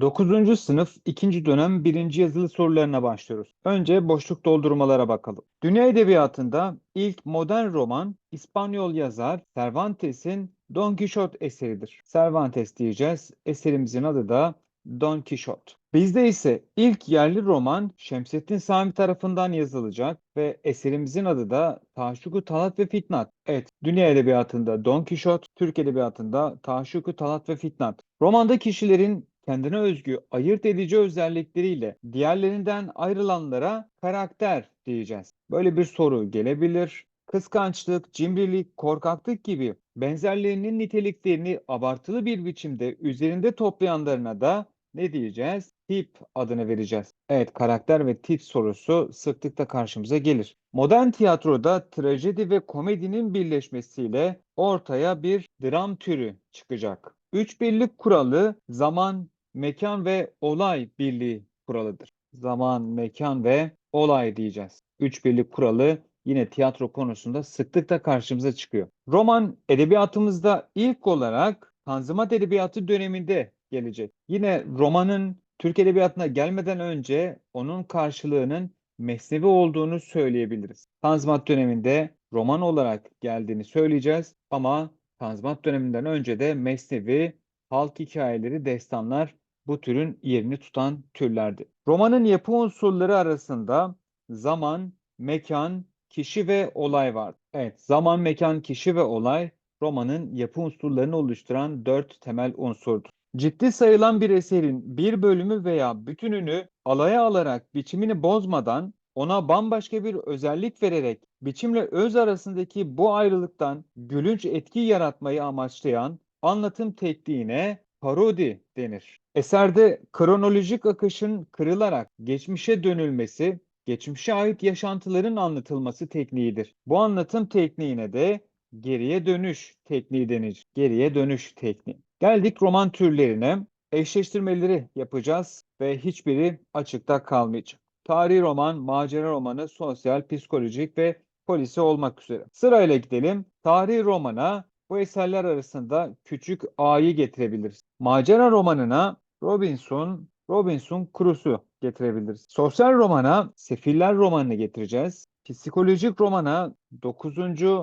9. sınıf 2. dönem 1. yazılı sorularına başlıyoruz. Önce boşluk doldurmalara bakalım. Dünya edebiyatında ilk modern roman İspanyol yazar Cervantes'in Don Quixote eseridir. Cervantes diyeceğiz. Eserimizin adı da Don Quixote. Bizde ise ilk yerli roman Şemsettin Sami tarafından yazılacak ve eserimizin adı da Taşuku Talat ve Fitnat. Evet, dünya edebiyatında Don Quixote, Türk edebiyatında Taşuku Talat ve Fitnat. Romanda kişilerin kendine özgü ayırt edici özellikleriyle diğerlerinden ayrılanlara karakter diyeceğiz. Böyle bir soru gelebilir. Kıskançlık, cimrilik, korkaklık gibi benzerlerinin niteliklerini abartılı bir biçimde üzerinde toplayanlarına da ne diyeceğiz? Tip adını vereceğiz. Evet, karakter ve tip sorusu sıklıkla karşımıza gelir. Modern tiyatroda trajedi ve komedinin birleşmesiyle ortaya bir dram türü çıkacak. Üç birlik kuralı zaman, mekan ve olay birliği kuralıdır. Zaman, mekan ve olay diyeceğiz. Üç birlik kuralı yine tiyatro konusunda sıklıkla karşımıza çıkıyor. Roman edebiyatımızda ilk olarak Tanzimat Edebiyatı döneminde gelecek. Yine romanın Türk Edebiyatı'na gelmeden önce onun karşılığının mesnevi olduğunu söyleyebiliriz. Tanzimat döneminde roman olarak geldiğini söyleyeceğiz ama Tanzimat döneminden önce de mesnevi, halk hikayeleri, destanlar bu türün yerini tutan türlerdi. Romanın yapı unsurları arasında zaman, mekan, kişi ve olay var. Evet, zaman, mekan, kişi ve olay romanın yapı unsurlarını oluşturan dört temel unsurdur. Ciddi sayılan bir eserin bir bölümü veya bütününü alaya alarak biçimini bozmadan ona bambaşka bir özellik vererek biçimle öz arasındaki bu ayrılıktan gülünç etki yaratmayı amaçlayan anlatım tekniğine parodi denir. Eserde kronolojik akışın kırılarak geçmişe dönülmesi, geçmişe ait yaşantıların anlatılması tekniğidir. Bu anlatım tekniğine de geriye dönüş tekniği denir. Geriye dönüş tekniği. Geldik roman türlerine. Eşleştirmeleri yapacağız ve hiçbiri açıkta kalmayacak. Tarihi roman, macera romanı, sosyal, psikolojik ve polisi olmak üzere. Sırayla gidelim. Tarihi romana bu eserler arasında küçük A'yı getirebiliriz. Macera romanına Robinson, Robinson Crusoe getirebiliriz. Sosyal romana Sefiller romanını getireceğiz. Psikolojik romana 9.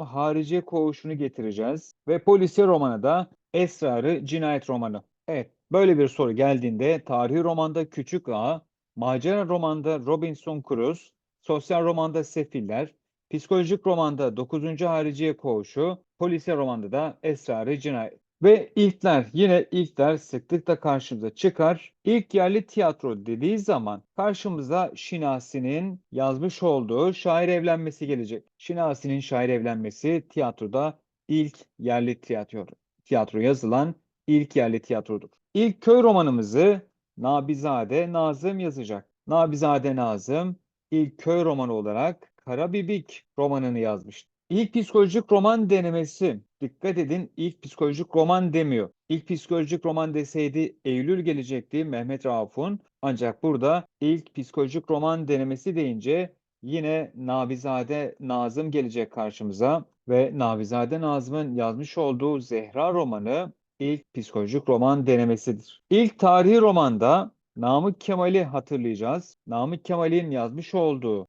Harici Koğuşu'nu getireceğiz. Ve polisiye romana da Esrarı Cinayet romanı. Evet, böyle bir soru geldiğinde tarihi romanda Küçük A, macera romanda Robinson Crusoe, sosyal romanda Sefiller, psikolojik romanda 9. Hariciye Koğuşu, polisiye romanda da Esrarı Cinayet. Ve ilkler, yine ilkler sıklıkla karşımıza çıkar. İlk yerli tiyatro dediği zaman karşımıza Şinasi'nin yazmış olduğu şair evlenmesi gelecek. Şinasi'nin şair evlenmesi tiyatroda ilk yerli tiyatro, tiyatro yazılan ilk yerli tiyatrodur. İlk köy romanımızı Nabizade Nazım yazacak. Nabizade Nazım ilk köy romanı olarak Karabibik romanını yazmıştır. İlk psikolojik roman denemesi. Dikkat edin ilk psikolojik roman demiyor. İlk psikolojik roman deseydi Eylül gelecekti Mehmet Rauf'un. Ancak burada ilk psikolojik roman denemesi deyince yine Nabizade Nazım gelecek karşımıza. Ve Nabizade Nazım'ın yazmış olduğu Zehra romanı ilk psikolojik roman denemesidir. İlk tarihi romanda Namık Kemal'i hatırlayacağız. Namık Kemal'in yazmış olduğu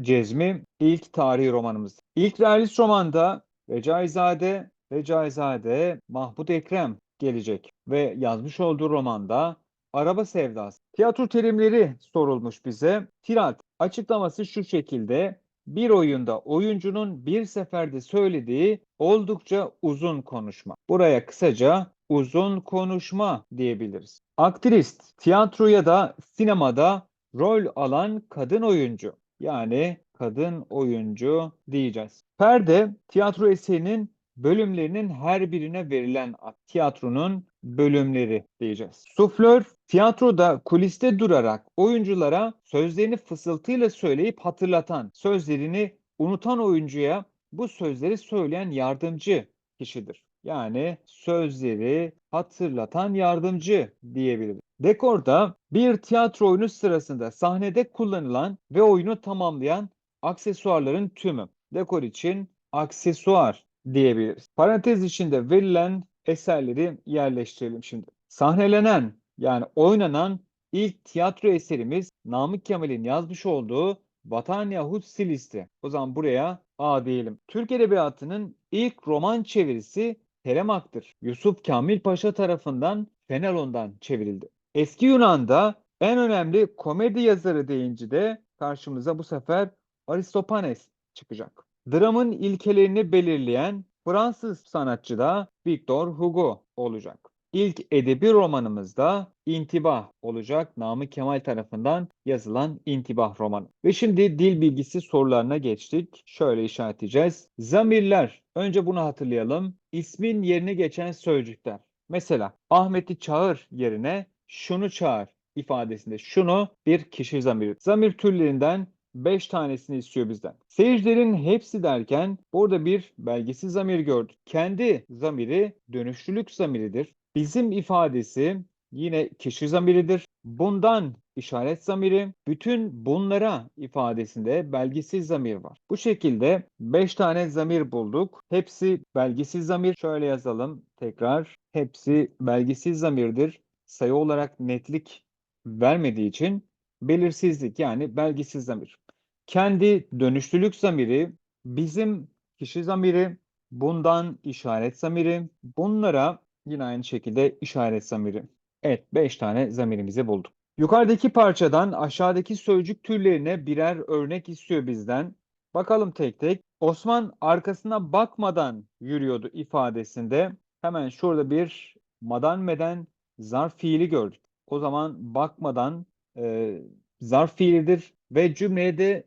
Cezmi ilk tarihi romanımız. İlk realist romanda Recaizade, Recaizade Mahmut Ekrem gelecek ve yazmış olduğu romanda Araba Sevdası. Tiyatro terimleri sorulmuş bize. Tirat açıklaması şu şekilde. Bir oyunda oyuncunun bir seferde söylediği oldukça uzun konuşma. Buraya kısaca uzun konuşma diyebiliriz. Aktrist, tiyatroya da sinemada rol alan kadın oyuncu. Yani kadın oyuncu diyeceğiz. Perde, tiyatro eserinin bölümlerinin her birine verilen ad. Tiyatronun bölümleri diyeceğiz. Suflör, tiyatroda kuliste durarak oyunculara sözlerini fısıltıyla söyleyip hatırlatan, sözlerini unutan oyuncuya bu sözleri söyleyen yardımcı kişidir. Yani sözleri hatırlatan yardımcı diyebiliriz. Dekorda bir tiyatro oyunu sırasında sahnede kullanılan ve oyunu tamamlayan aksesuarların tümü. Dekor için aksesuar diyebiliriz. Parantez içinde verilen eserleri yerleştirelim şimdi. Sahnelenen Yani oynanan ilk tiyatro eserimiz Namık Kemal'in yazmış olduğu Vatan Yahut Silis'ti. O zaman buraya A diyelim. Türk Edebiyatı'nın ilk roman çevirisi Telemak'tır. Yusuf Kamil Paşa tarafından Fenelon'dan çevrildi. Eski Yunan'da en önemli komedi yazarı deyince de karşımıza bu sefer Aristofanes çıkacak. Dramın ilkelerini belirleyen Fransız sanatçı da Victor Hugo olacak. İlk edebi romanımız da İntibah olacak. Namık Kemal tarafından yazılan İntibah romanı. Ve şimdi dil bilgisi sorularına geçtik. Şöyle işaretleyeceğiz. Zamirler. Önce bunu hatırlayalım. İsmin yerine geçen sözcükler. Mesela Ahmet'i çağır yerine şunu çağır ifadesinde şunu bir kişi zamiri. Zamir türlerinden 5 tanesini istiyor bizden. Seyircilerin hepsi derken burada bir belgesiz zamir gördük. Kendi zamiri dönüşlülük zamiridir. Bizim ifadesi yine kişi zamiridir. Bundan işaret zamiri, bütün bunlara ifadesinde belgesiz zamir var. Bu şekilde 5 tane zamir bulduk. Hepsi belgesiz zamir. Şöyle yazalım tekrar. Hepsi belgesiz zamirdir. Sayı olarak netlik vermediği için belirsizlik yani belgesiz zamir. Kendi dönüşlülük zamiri, bizim kişi zamiri, bundan işaret zamiri, bunlara yine aynı şekilde işaret zamiri. Evet 5 tane zamirimizi bulduk. Yukarıdaki parçadan aşağıdaki sözcük türlerine birer örnek istiyor bizden. Bakalım tek tek. Osman arkasına bakmadan yürüyordu ifadesinde. Hemen şurada bir madan meden zarf fiili gördük. O zaman bakmadan e, zarf fiilidir ve cümleye de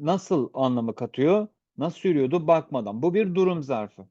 nasıl anlamı katıyor? Nasıl yürüyordu? Bakmadan. Bu bir durum zarfı.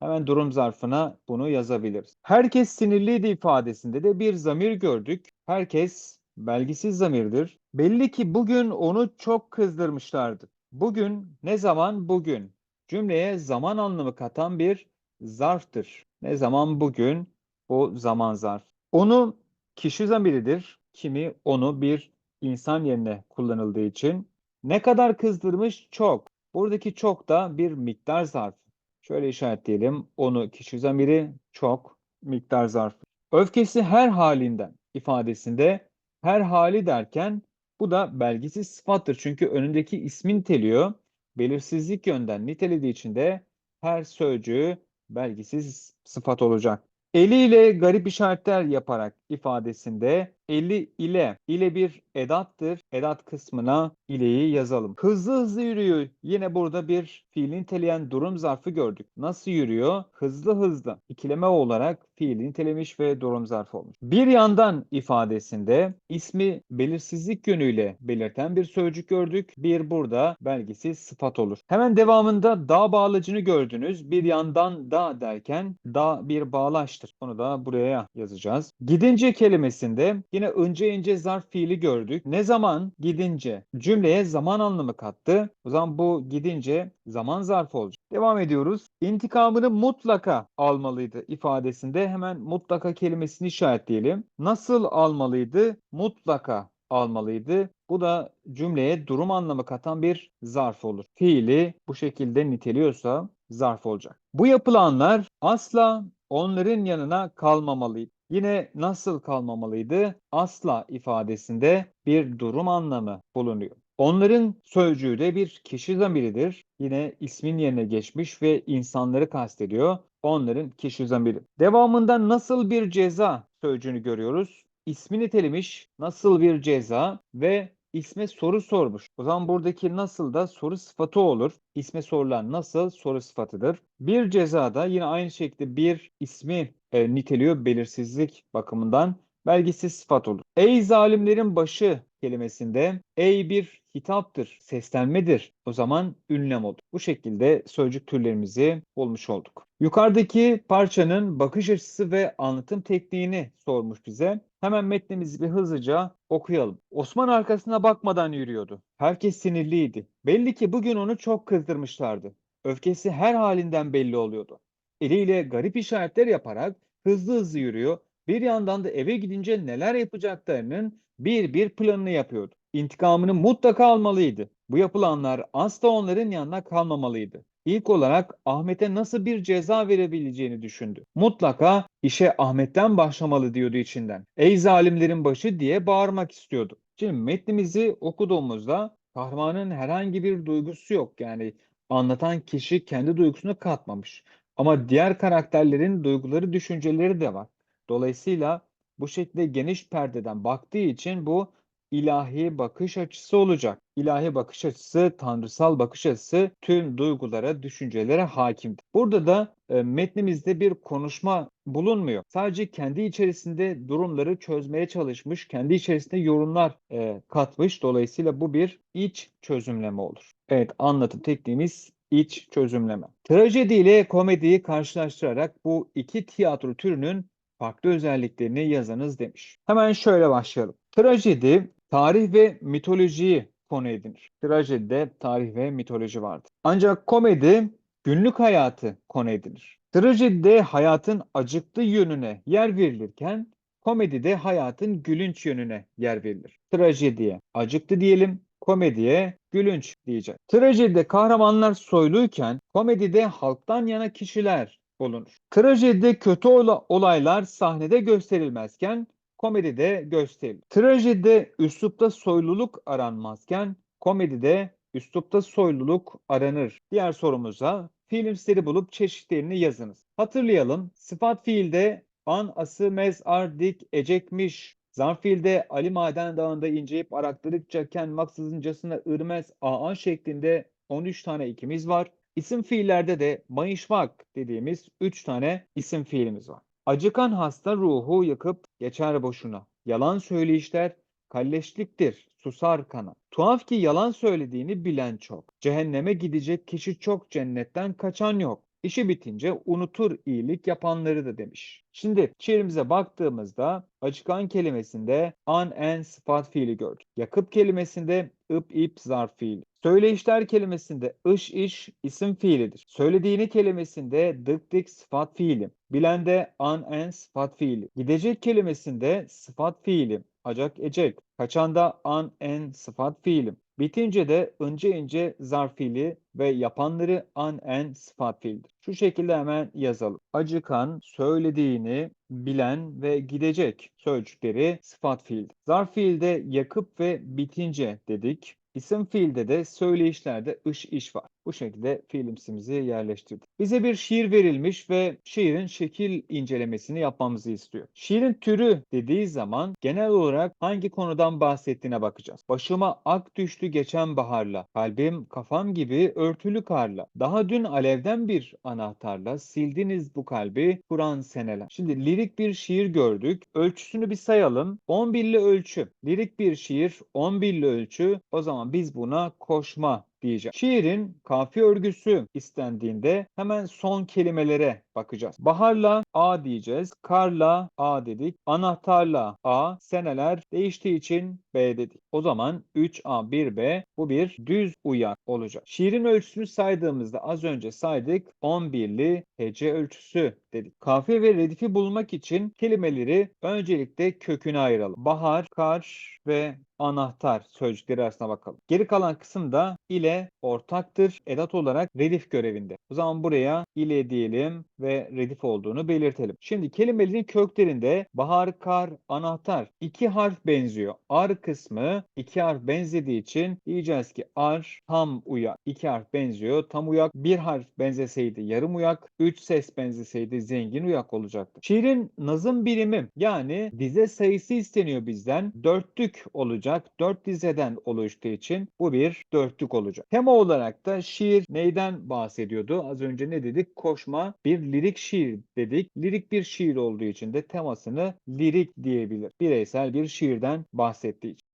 Hemen durum zarfına bunu yazabiliriz. Herkes sinirliydi ifadesinde de bir zamir gördük. Herkes belgisiz zamirdir. Belli ki bugün onu çok kızdırmışlardı. Bugün ne zaman bugün? Cümleye zaman anlamı katan bir zarftır. Ne zaman bugün? Bu zaman zarf. Onu kişi zamiridir. Kimi onu bir insan yerine kullanıldığı için. Ne kadar kızdırmış? Çok. Buradaki çok da bir miktar zarfı. Şöyle işaretleyelim. Onu kişi zamiri çok miktar zarfı. Öfkesi her halinden ifadesinde her hali derken bu da belgisiz sıfattır. Çünkü önündeki ismin niteliyor. Belirsizlik yönden nitelediği için de her sözcüğü belgisiz sıfat olacak. Eliyle garip işaretler yaparak ifadesinde eli ile ile bir edattır. Edat kısmına ileyi yazalım. Hızlı hızlı yürüyor. Yine burada bir fiili niteleyen durum zarfı gördük. Nasıl yürüyor? Hızlı hızlı. İkileme olarak fiili nitelemiş ve durum zarfı olmuş. Bir yandan ifadesinde ismi belirsizlik yönüyle belirten bir sözcük gördük. Bir burada belgisiz sıfat olur. Hemen devamında da bağlacını gördünüz. Bir yandan da derken da bir bağlaçtır. Onu da buraya yazacağız. Gidince kelimesinde yine önce ince zarf fiili gördük. Ne zaman gidince cümleye zaman anlamı kattı. O zaman bu gidince zaman zarfı olacak. Devam ediyoruz. İntikamını mutlaka almalıydı ifadesinde hemen mutlaka kelimesini işaretleyelim. Nasıl almalıydı? Mutlaka almalıydı. Bu da cümleye durum anlamı katan bir zarf olur. Fiili bu şekilde niteliyorsa zarf olacak. Bu yapılanlar asla onların yanına kalmamalıydı. Yine nasıl kalmamalıydı? Asla ifadesinde bir durum anlamı bulunuyor. Onların sözcüğü de bir kişi zamiridir. Yine ismin yerine geçmiş ve insanları kastediyor. Onların kişi zamiri. Devamında nasıl bir ceza sözcüğünü görüyoruz. İsmi nitelemiş nasıl bir ceza ve isme soru sormuş. O zaman buradaki nasıl da soru sıfatı olur. İsme sorulan nasıl soru sıfatıdır. Bir cezada yine aynı şekilde bir ismi e, niteliyor belirsizlik bakımından belgisiz sıfat olur. Ey zalimlerin başı kelimesinde ey bir hitaptır, seslenmedir. O zaman ünlem olur. Bu şekilde sözcük türlerimizi bulmuş olduk. Yukarıdaki parçanın bakış açısı ve anlatım tekniğini sormuş bize. Hemen metnimizi bir hızlıca okuyalım. Osman arkasına bakmadan yürüyordu. Herkes sinirliydi. Belli ki bugün onu çok kızdırmışlardı. Öfkesi her halinden belli oluyordu. Eliyle garip işaretler yaparak hızlı hızlı yürüyor. Bir yandan da eve gidince neler yapacaklarının bir bir planını yapıyordu. İntikamını mutlaka almalıydı. Bu yapılanlar asla onların yanına kalmamalıydı. ilk olarak Ahmet'e nasıl bir ceza verebileceğini düşündü. Mutlaka işe Ahmet'ten başlamalı diyordu içinden. Ey zalimlerin başı diye bağırmak istiyordu. Şimdi metnimizi okuduğumuzda kahramanın herhangi bir duygusu yok. Yani anlatan kişi kendi duygusunu katmamış. Ama diğer karakterlerin duyguları, düşünceleri de var. Dolayısıyla bu şekilde geniş perdeden baktığı için bu ilahi bakış açısı olacak. İlahi bakış açısı, tanrısal bakış açısı tüm duygulara, düşüncelere hakimdir. Burada da e, metnimizde bir konuşma bulunmuyor. Sadece kendi içerisinde durumları çözmeye çalışmış, kendi içerisinde yorumlar e, katmış. Dolayısıyla bu bir iç çözümleme olur. Evet, anlatım tekniğimiz iç çözümleme. Trajedi ile komediyi karşılaştırarak bu iki tiyatro türünün farklı özelliklerini yazınız demiş. Hemen şöyle başlayalım. Trajedi tarih ve mitolojiyi konu edinir. Trajedide tarih ve mitoloji vardır. Ancak komedi günlük hayatı konu edinir. Trajedide hayatın acıklı yönüne yer verilirken komedide hayatın gülünç yönüne yer verilir. Trajediye acıklı diyelim, komediye gülünç diyecek. Trajedide kahramanlar soyluyken komedide halktan yana kişiler bulunur. Trajedide kötü olaylar sahnede gösterilmezken komedide gösterilir. Trajedide üslupta soyluluk aranmazken komedide üslupta soyluluk aranır. Diğer sorumuza fiilimsleri bulup çeşitlerini yazınız. Hatırlayalım. Sıfat fiilde an, ası, mez, ar, dik, ecekmiş. Zarf fiilde Ali Maden Dağı'nda inceyip arakladıkça ken maksızıncasına ırmez, aa şeklinde 13 tane ikimiz var. İsim fiillerde de mayışmak dediğimiz 3 tane isim fiilimiz var. Acıkan hasta ruhu yakıp geçer boşuna. Yalan söyleyişler kalleşliktir, susar kana. Tuhaf ki yalan söylediğini bilen çok. Cehenneme gidecek kişi çok, cennetten kaçan yok. İşi bitince unutur iyilik yapanları da demiş. Şimdi şiirimize baktığımızda acıkan kelimesinde an en sıfat fiili gördük. Yakıp kelimesinde ıp ip zarf fiili. Söyleyişler kelimesinde ış iş isim fiilidir. Söylediğini kelimesinde dık dik sıfat fiili. Bilende an en sıfat fiili. Gidecek kelimesinde sıfat fiili. Acak ecek. Kaçanda an en sıfat fiilim. Bitince de ince ince zarf fiili ve yapanları an en sıfat fiildir. Şu şekilde hemen yazalım. Acıkan, söylediğini, bilen ve gidecek sözcükleri sıfat fiildir. Zarf fiilde yakıp ve bitince dedik. İsim fiilde de söyleyişlerde ış iş var. Bu şekilde fiilimsimizi yerleştirdik. Bize bir şiir verilmiş ve şiirin şekil incelemesini yapmamızı istiyor. Şiirin türü dediği zaman genel olarak hangi konudan bahsettiğine bakacağız. Başıma ak düştü geçen baharla, kalbim kafam gibi örtülü karla. Daha dün alevden bir anahtarla sildiniz bu kalbi Kur'an seneler. Şimdi lirik bir şiir gördük. Ölçüsünü bir sayalım. 11'li ölçü. Lirik bir şiir 11'li ölçü. O zaman biz buna koşma diyeceğim. Şiirin kafi örgüsü istendiğinde hemen son kelimelere bakacağız. Baharla A diyeceğiz. Karla A dedik. Anahtarla A. Seneler değiştiği için B dedik. O zaman 3A 1B bu bir düz uyak olacak. Şiirin ölçüsünü saydığımızda az önce saydık 11'li hece ölçüsü dedik. Kafiye ve redifi bulmak için kelimeleri öncelikle köküne ayıralım. Bahar, kar ve anahtar sözcükleri arasına bakalım. Geri kalan kısım da ile ortaktır. Edat olarak redif görevinde. O zaman buraya ile diyelim ve redif olduğunu belirtelim. Şimdi kelimelerin köklerinde bahar, kar, anahtar iki harf benziyor. Ar kısmı iki harf benzediği için diyeceğiz ki ar tam uyak. İki harf benziyor. Tam uyak. Bir harf benzeseydi yarım uyak. Üç ses benzeseydi zengin uyak olacaktı. Şiirin nazım birimi yani dize sayısı isteniyor bizden. Dörtlük olacak. Dört dizeden oluştuğu için bu bir dörtlük olacak. Tema olarak da şiir neyden bahsediyordu? Az önce ne dedik? Koşma bir lirik şiir dedik. Lirik bir şiir olduğu için de temasını lirik diyebilir. Bireysel bir şiirden bahsettiği için.